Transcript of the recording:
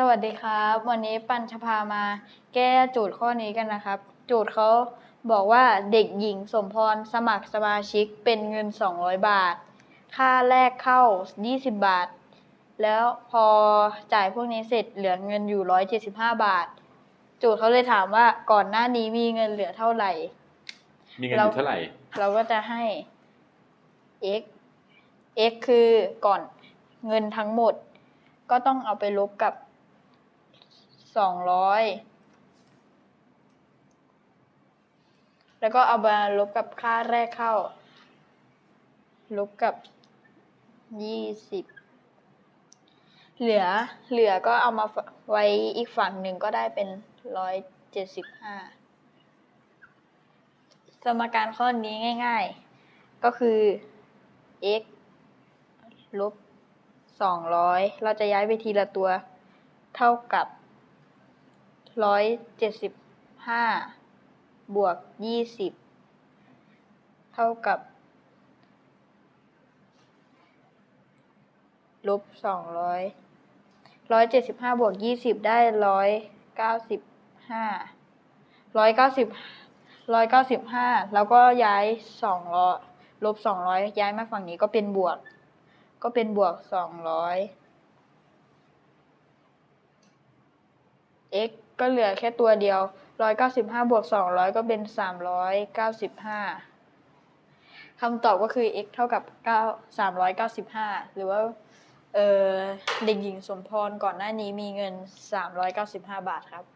สวัสดีครับ วันนี้ปัญชพามาแก้โจทย์ข้อนี้กันนะครับ โจทย์เขาบอกว่าเด็กหญิงสมพรสมัครสมาชิกเป็นเงิน 200 บาท ค่าแรกเข้า 20 บาท แล้วพอจ่ายพวกนี้เสร็จเหลือเงินอยู่ 175 บาท โจทย์เขาเลยถามว่าก่อนหน้านี้มีเงินเหลือเท่าไหร่ มีเงินอยู่เท่าไหร่ เราก็จะให้ x x คือก่อนเงินทั้งหมด ก็ต้องเอาไปลบกับ สองร้อยแล้วก็เอามาลบกับค่าแรกเข้า ลบกับยี่สิบเหลือเหลือก็เอามาไว้อีกฝั่งหนึ่งก็ได้เป็นร้อยเจ็ดสิบห้าสมการข้อนี้ง่าย ๆ ก็คือ x ลบสองร้อยเราจะย้ายไปทีละตัว เท่ากับ ร้อยเจ็ดสิบห้าบวกยี่สิบเท่ากับ ลบสองร้อยร้อยเจ็ดสิบห้าบวกยี่สิบได้ร้อยเก้าสิบห้าร้อยเก้าสิบร้อยเก้าสิบห้าแล้วก็ย้ายสองร้อยลบสองร้อยย้ายมาฝั่งนี้ก็เป็นบวก ก็เป็นบวกสองร้อย x ก็เหลือแค่ตัวเดียวร้อยเก้าสิบห้าบวกสองร้อยก็เป็นสามร้อยเก้าสิบห้าคำตอบก็คือ x เท่ากับเก้าสามร้อยเก้าสิบห้าหรือว่าเออเด็กหญิงสมพรก่อนหน้านี้มีเงินสามร้อยเก้าสิบห้าบาทครับ